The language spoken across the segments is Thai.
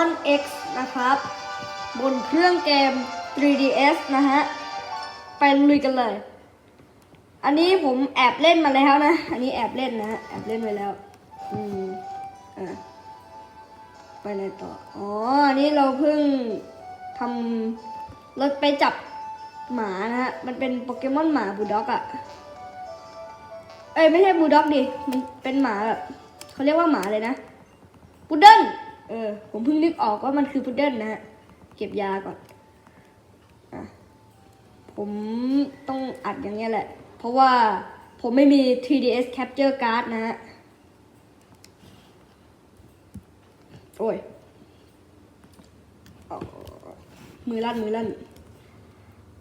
Pokemon X นะครับ บนเครื่องเกม 3DS นะฮะ ไปลุยกันเลย อันนี้ผมแอบเล่นมาแล้วนะ อันนี้แอบเล่นนะ แอบเล่นไปแล้ว อืม อะ ไปเลยต่อ อ๋อ อันนี้เราเพิ่งทำเราไปจับหมานะฮะ มันเป็นโปเกมอนหมาบูด็อกอะเอ้ยไม่ใช่บูด็อกดิ มันเป็นหมาแบบเขาเรียกว่าหมาเลยนะ พุดเดิ้ล เออ ผมเพิ่งนึกออกว่ามันคือพุดเดิ้ลนะฮะ เก็บยาก่อนอะผมต้องอัดอย่างเงี้ยแหละ เพราะว่าผมไม่มี 3ds capture card นะฮะ โอ้ยเอมือลั่น มือลั่น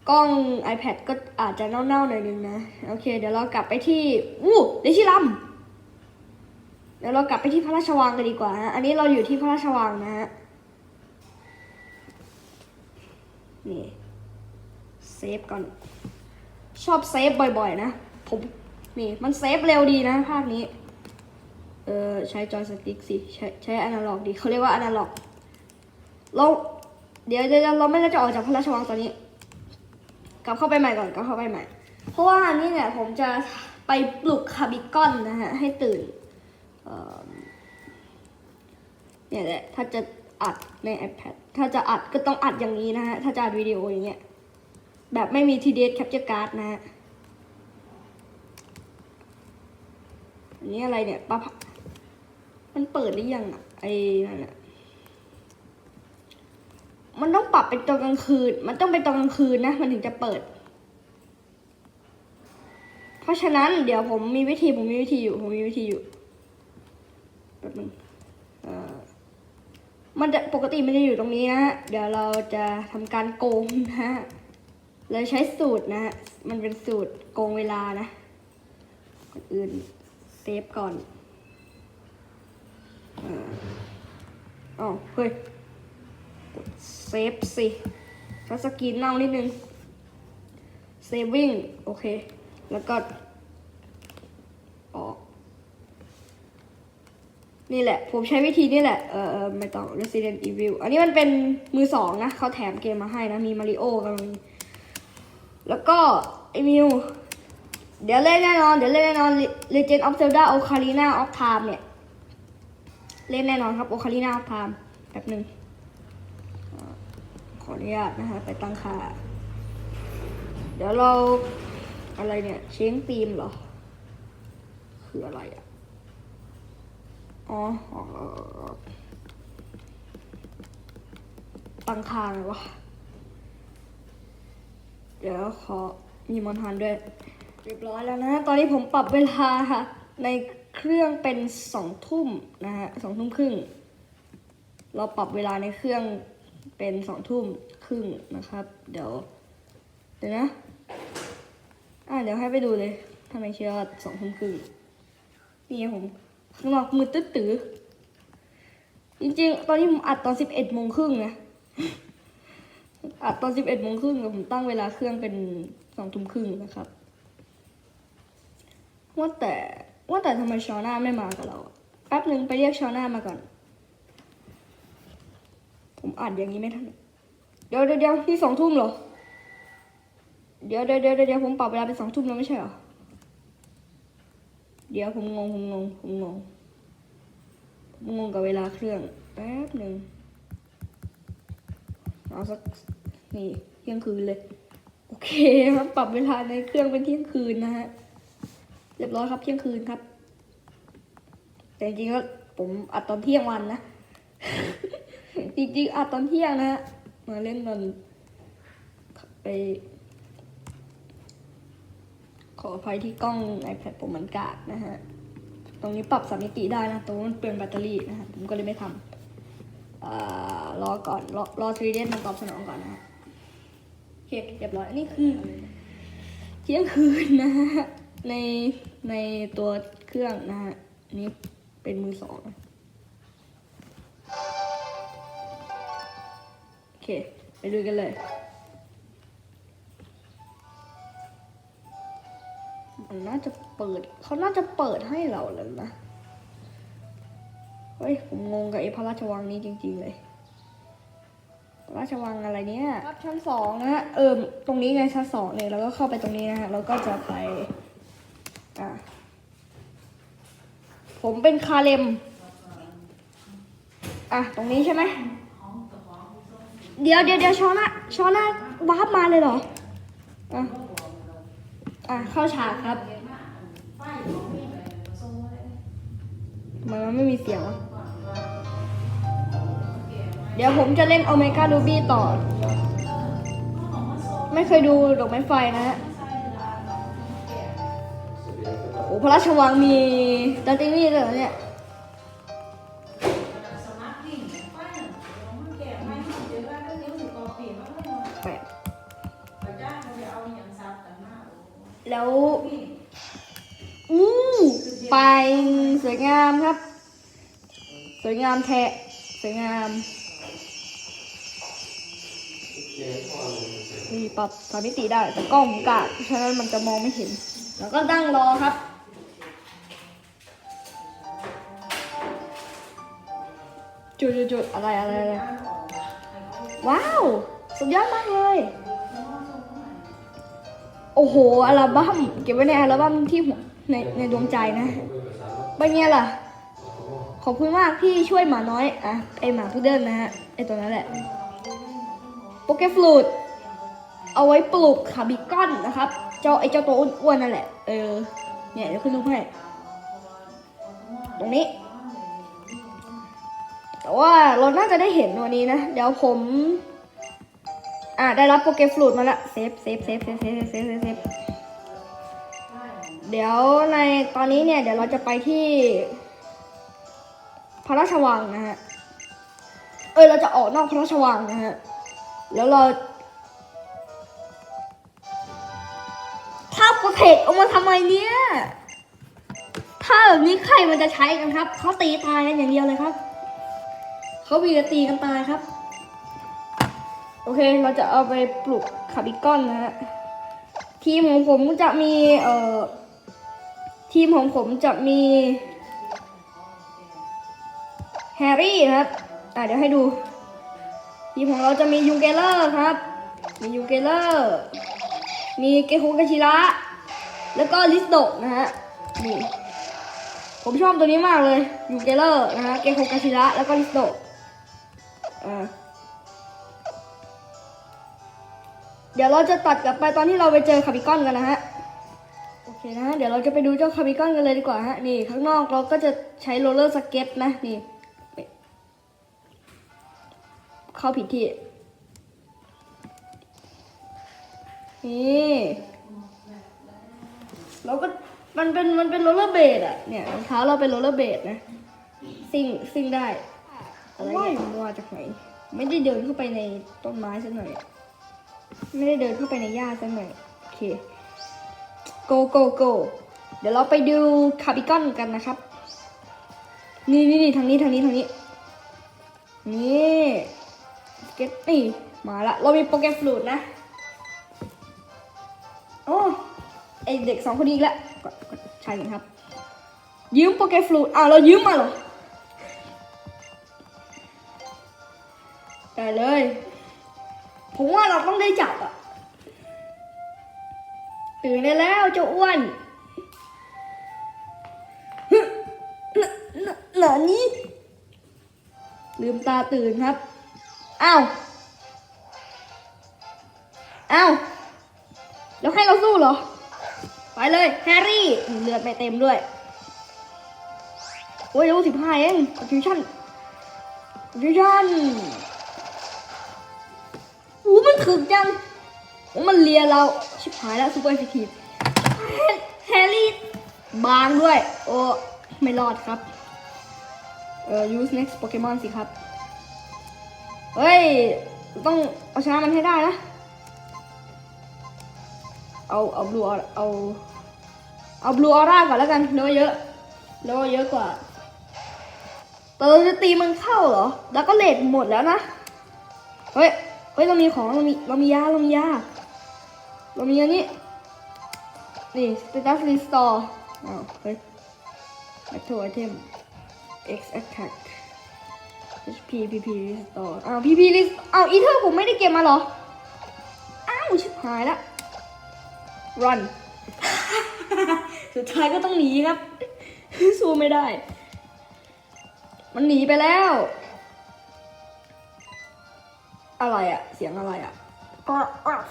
กล้อง iPad ก็อาจจะเน่าๆหน่อยนึงนะ โอเค เดี๋ยวเรากลับไปที่ อู้เดชิลัม ดี๋ยวเรากลับไปที่พระราชวังกันดีกว่าฮะอันนี้เราอยู่ที่พระราชวังนะฮะนี่เซฟก่อน ชอบเซฟบ่อยๆ นะ ผมนี่มันเซฟเร็วดีนะภาคนี้ เออใช้จอยสติ๊กสิ ใช้ใช้อนาล็อกดีเขาเรียกว่าอนาล็อกเราเดี๋ยวเดี๋ยวเราไม่ได้จะออกจากพระราชวังตอนนี้ กลับเข้าไปใหม่ก่อนกลับเข้าไปใหม่ เพราะว่านนี้เนี่ยผมจะไปปลุกคาร์บิกอนนะฮะให้ตื่น เนี่ยแหละถ้าจะอัดใน iPad ถ้าจะอัดก็ต้องอัดอย่างนี้นะฮะ ถ้าจะอัดวิดีโออย่างเงี้ย แบบไม่มี TDS Capture Card นะฮะอันนี้อะไรเนี่ยปะมันเปิดหรือยังอะไอ้นั่นอะมันต้องปรับเป็นตอนกลางคืน มันต้องเป็นตอนกลางคืนนะ มันถึงจะเปิด เพราะฉะนั้นเดี๋ยวผมมีวิธีผมมีวิธีอยู่ ผมมีวิธีอยู่ แป๊บนึงมันจะปกติมันจะอยู่ตรงนี้นะฮะ เดี๋ยวเราจะทำการโกงนะฮะเราใช้สูตรนะฮะ มันเป็นสูตรโกงเวลานะก่อนอื่นเซฟก่อนอ๋อเฮ้ยกดเซฟสิถ้าสกรีนเน่านิดนึงเซฟวิ่งโอเค แล้วก็ออก นี่แหละ ผมใช้วิธีนี่แหละ เออเอไม่ต้อง Resident Evil อันนี้มันเป็นมือสองนะเขาแถมเกมมาให้นะ มีมาริโอกับมีแล้วก็ไอมิวเดี๋ยวเล่นแน่นอน เดี๋ยวเล่นแน่นอน Legend of Zelda Ocarina of Time เนี่ย เล่นแน่นอนครับ Ocarina of Time แป๊บหนึ่งขออนุญาตนะฮะไปตั้งค่า เดี๋ยวเราอะไรเนี่ย เช้งตีมเหรอ คืออะไรอะ อ๋อตังค่าไงวะ เดี๋ยวขอมีมอนทันด้วย เรียบร้อยแล้วนะ ตอนนี้ผมปรับเวลาในเครื่องเป็นสองทุ่มนะฮะสองทุ่มครึ่ง เราปรับเวลาในเครื่องเป็นสองทุ่มครึ่งนะครับ เดี๋ยว เดี๋ยวนะ อ่าเดี๋ยวให้ไปดูเลยทำไมเชื่อสองทุ่มครึ่งนี่ไงผม ข้างนอกมือตื้อตื้อจริงๆ ตอนนี้ผมอัดตอนสิบเอ็ดโมงครึ่งนะอัดตอนสิบเอ็ดโมงครึ่งผมตั้งเวลาเครื่องเป็นสองทุ่มครึ่งนะครับ ว่าแต่ว่าแต่ทำไมชอน่าไม่มากับเราแป๊บหนึ่งไปเรียกชอน่ามาก่อน ผมอัดอย่างนี้ไม่ทัน เดี๋ยวเดี๋ยวเดี๋ยวที่สองทุ่มเหรอเดี๋ยวเดี๋ยวเดี๋ยวเดี๋ยวผมปรับเวลาเป็นสองทุ่มแล้วไม่ใช่เหรอ เดี๋ยวผมงงผมงงผมงงผมงงกับเวลาเครื่องแป๊บหนึ่งเอาสักนี่เที่ยงคืนเลย โอเคครับปรับเวลาในเครื่องเป็นเที่ยงคืนนะฮะเรียบร้อยครับเที่ยงคืนครับ แต่จริงๆแล้วผมอัดตอนเที่ยงวันนะจริงๆอัดตอนเที่ยงนะฮะมาเล่นตอนไป ขออภัยที่กล้อง iPad ผมมันกากนะฮะ ตรงนี้ปรับสามมิติได้นะ ตรงนั้นเปลืองแบตเตอรี่นะฮะ ผมก็เลยไม่ทำรอก่อน รอรอ 3D มันตอบสนองก่อนนะฮะโอเคเรียบร้อย นี่คือเที่ยงคืนนะฮะ ใน ในตัวเครื่องนะฮะ นี่เป็นมือสองโอเค ไปดูกันเลย นน่าจะเปิด เขาน่าจะเปิดให้เราแล้วนะ เฮ้ย ผมงงกับไอ้พระราชวังนี้จริง ๆ เลยราชวังอะไรเนี่ยครับชั้นสองนะฮะ เออตรงนี้ไงชั้นสองเนี่ยแล้วก็เข้าไปตรงนี้นะฮะ แล้วก็จะไป อะ ผมเป็นคาเลม อะ ตรงนี้ใช่ไหม เดี๋ยวเดี๋ยวเดี๋ยวช้อนอะช้อนอะวาร์ปมาเลยเหรอ อะ อะเข้าฉากครับไมมันไม่มีเสียงวะเดี๋ยวผมจะเล่นโอเมก้ารูบี้ต่อ ไม่เคยดูดอกไม้ไฟนะฮะโอ้พระราชวังมีดัตตินี่เลยเหรเนี่ย แล้วอู้ไปสวยงามครับ สวยงามแทะสวยงามมีปรับสามมิติได้ แต่กล้องผมกากฉะนั้นมันจะมองไม่เห็น แล้วก็นั่งรอครับจุดจุดจุดอะไรอะไรอะไร ว้าว สุดยอดมากเลย โอ้โห อัลบั้มเก็บไว้ในอัลบั้มที่ในในดวงใจนะเป็นไงล่ะ ขอบคุณมากที่ช่วยหมาน้อย อะ ไอหมาพุดเดิ้ลนะฮะ ไอตัวนั้นแหละ โปเกฟลูด เอาไว้ปลูกคาบิคอนนะครับ เจ้าไอเจ้าตัวอ้วนๆนั่นแหละ เออ เนี่ยเดี๋ยวขึ้นรูปให้ ตรงนี้ แต่ว่าเราน่าจะได้เห็นวันนี้นะ เดี๋ยวผม อ่าได้รับโปเกฟลูดมาละเซฟเซฟเซฟเซฟเซฟเซฟเซฟเซฟเดี๋ยวในตอนนี้เนี่ยเดี๋ยวเราจะไปที่ พระราชวังนะฮะ เออเราจะออกนอกพระราชวังนะฮะ แล้วเราถ้าโปรเทคเอามาทำไมเนี่ยถ้าแบบนี้ใครมันจะใช้กันครับ เขาตีตายกันอย่างเดียวเลยครับ เขามีแต่ตีกันตายครับ อเคเราจะเอาไปปลูกคาบิคอนนะฮะทีมของผมจะมีเอ่อทีมของผมจะมีแฮร์รี่นะครับอะเดี๋ยวให้ดู ทีมของเราจะมียูเกเลอร์ครับ มียูเกเลอร์ มีเกโฮกาชิระ แล้วก็ลิสโดะนะฮะ นี่ ผมชอบตัวนี้มากเลย ยูเกเลอร์นะฮะ เกโฮกาชิระ แล้วก็ลิสโดะอ่า ดี๋ยวเราจะตัดกลับไปตอนที่เราไปเจอคาบิคอนกันนะฮะโอเคนะฮะเดี๋ยวเราจะไปดูเจ้าคาบิคอนกันเลยดีกว่าฮะนี่ข้างนอกเราก็จะใช้โรลเลอร์สเก็ตนะนี่เข้าผิดที่นี่เราก็มันเป็นมันเป็นโรลเลอร์เบดอะเนี่ยรองเท้าเราเป็นโรลเลอร์เบดนะซิ่งซิ่งได้อะไรเนี่ยมาจากไหนไม่ได้เดินเข้าไปในต้นไม้สักหน่อย ไม่ได้เดินเข้าไปในหญ้าสักหน่อยโอเคโกโกโกเดี๋ยวเราไปดูคาร์บิคอนกันนะครับ นี่นี่นี่ทางนี้ทางนี้ทางนี้ นี่สเก็ตนี่มาละ เรามีโปเกมฟลูดนะ โอ้ไอเด็กสองคนนี้อีกแล้วกดกดใช่ครับ ยืมโปเกมฟลูดอ่าวเรายืมมาเหรอได้เลย ผมว่าเราต้องได้จับอะตื่นได้แล้วเจ้าอ้วนหนหนหนานี้ ลืมตาตื่นครับ อ้าว อ้าว แล้วให้เราสู้เหรอ ไปเลยแฮร์รี่ เลือดไม่เต็มด้วย โอ้ยเลเวลสิบห้าเองฟิวชั่นฟิวชั่น อู้มันถึกจังโอ้มันเลียเรา ชิบหายแล้วซูเปอร์เอฟเฟกทีฟแฮร์รี่บางด้วย โอ้ ไม่รอดครับ เอ่อ use next Pokemon สิครับ เฮ้ย ต้องเอาชนะมันให้ได้นะ เอาเอาบลูเอาเอาบลูออร่าก่อนแล้วกันเนื้อเยอะเนื้อเยอะกว่าแต่เราจะตีมันเข้าเหรอ แล้วก็เลทหมดแล้วนะ เฮ้ย ฮ้ยเรามีของเรามีเรามียาเรามียาเรามีอันนี้นี่ status restore อ้าวเฮ้ย battle item x attack HP PP ต่ออ้าว PP ลิสอ้าวอีเทอร์ผมไม่ได้เก็บมาเหรอ อ้าวชิบหายละ run สุดท้ายก็ต้องหนีครับสู้ไม่ได้ มันหนีไปแล้ว อะไรอะเสียงอะไรอะกรอกกรอก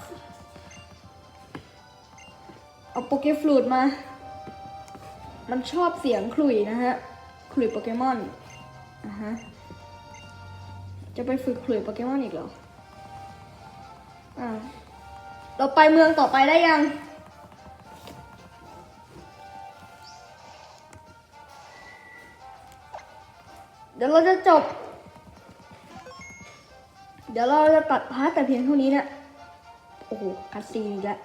เอาโปเกฟลูดมา มันชอบเสียงขลุ่ยนะฮะขลุ่ยโปเกมอนอะฮะ จะไปฝึกขลุ่ยโปเกมอนอีกเหรอ อ่า เราไปเมืองต่อไปได้ยัง เดี๋ยวเราจะจบ เดี๋ยวเราจะตัดพาร์ทแต่เพียงเท่านี้นะ โอ้โหคัดซีนอีกแล้ว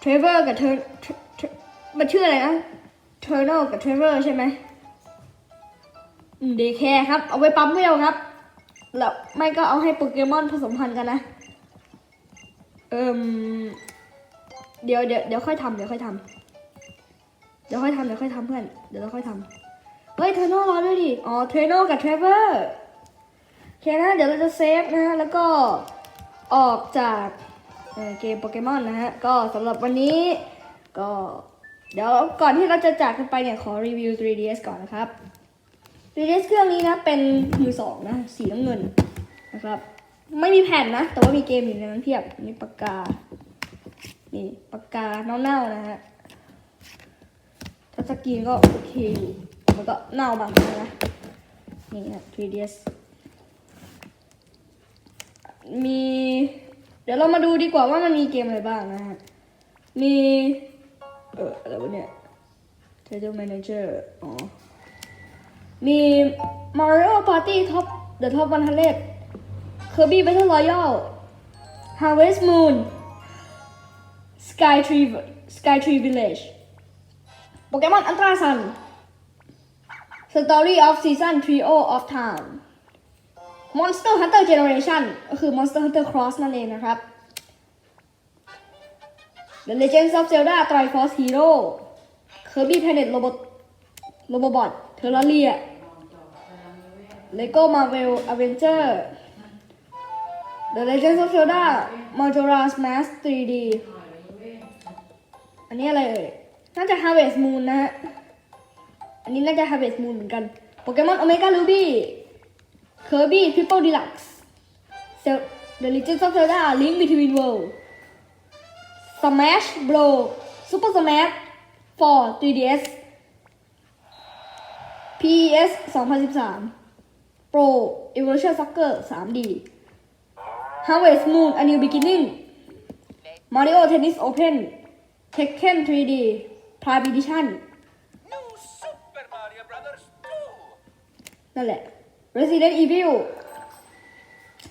เทรเวอร์กับเทอร์มันชื่ออะไรนะเทอร์โนกับเทรเวอร์ใช่ไหมเดแคร์ครับ เอาไว้ปั๊มเวลครับ แล้วไม่ก็เอาให้โปเกมอนผสมพันธุ์กันนะ เอิมเดี๋ยวเดี๋ยวเดี๋ยวค่อยทำเดี๋ยวค่อยทำเดี๋ยวค่อยทำเดี๋ยวค่อยทำเพื่อน เดี๋ยวเราค่อยทำ เฮ้ยเทอร์โนรอด้วยดิ อ๋อเทอร์โนกับเทรเวอร์โอเคนะ เดี๋ยวเราจะเซฟนะฮะ แล้วก็ออกจากเอ่อเกมโปเกมอนนะฮะ ก็สำหรับวันนี้ก็เดี๋ยวก่อนที่เราจะจากกันไปเนี่ยขอรีวิว 3DS ก่อนนะครับ 3DS เครื่องนี้นะเป็นมือสองนะสีน้ำเงินนะครับ ไม่มีแผ่นนะ แต่ว่ามีเกมอยู่ในนั้นเพียบนี่ปากกา นี่ปากกาเน่าๆนะฮะทัชสกรีนก็โอเคอยู่ มันก็เน่าบางทีนะ นี่นะ 3DS มี เดี๋ยวเรามาดูดีกว่าว่ามันมีเกมอะไรบ้างนะฮะ มี เอออะไรวะเนี่ย Title Manager อ๋อ มี Mario Party Top The Top 100 Kirby Battle Royale Harvest Moon Sky Tree Sky Tree Village โปเกมอนอันตราซัน Story of Season Trio of Time Monster Hunter Generation ก็คือ Monster Hunter Cross นั่นเองนะครับ The Legends of Zelda Triforce Hero Kirby Planet Robot Robobot Terraria Lego Marvel Avenger The Legends of Zelda Majora's Mask 3D อันนี้อะไรเอ่ย น่าจะ Harvest Moon นะฮะ อันนี้น่าจะ Harvest Moon เหมือนกัน โปเกมอน Omega Ruby Kirby Triple Deluxe Zel- The Legends of Zelda Link Between Worlds Smash Bros Super Smash for 3DS PES 2013 Pro Evolution Soccer 3D Harvest Moon A New Beginning Mario Tennis Open Tekken 3D Prime Edition นั่นแหละ Resident Evil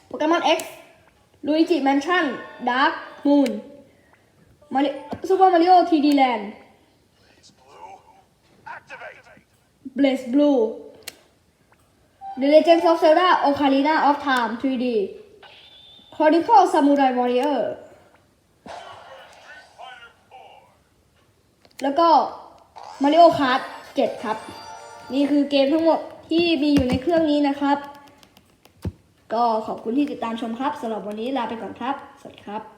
Pokemon X Luigi Mansion Dark Moon Mari Super Mario 3D Land Blaze Blue The Legend of Zelda Ocarina of Time 3D Chronicle Samurai Warrior แล้วก็ Mario Kart 7 ครับ นี่คือเกมทั้งหมด ที่มีอยู่ในเครื่องนี้นะครับ ก็ขอบคุณที่ติดตามชมครับสำหรับวันนี้ลาไปก่อนครับ สวัสดีครับ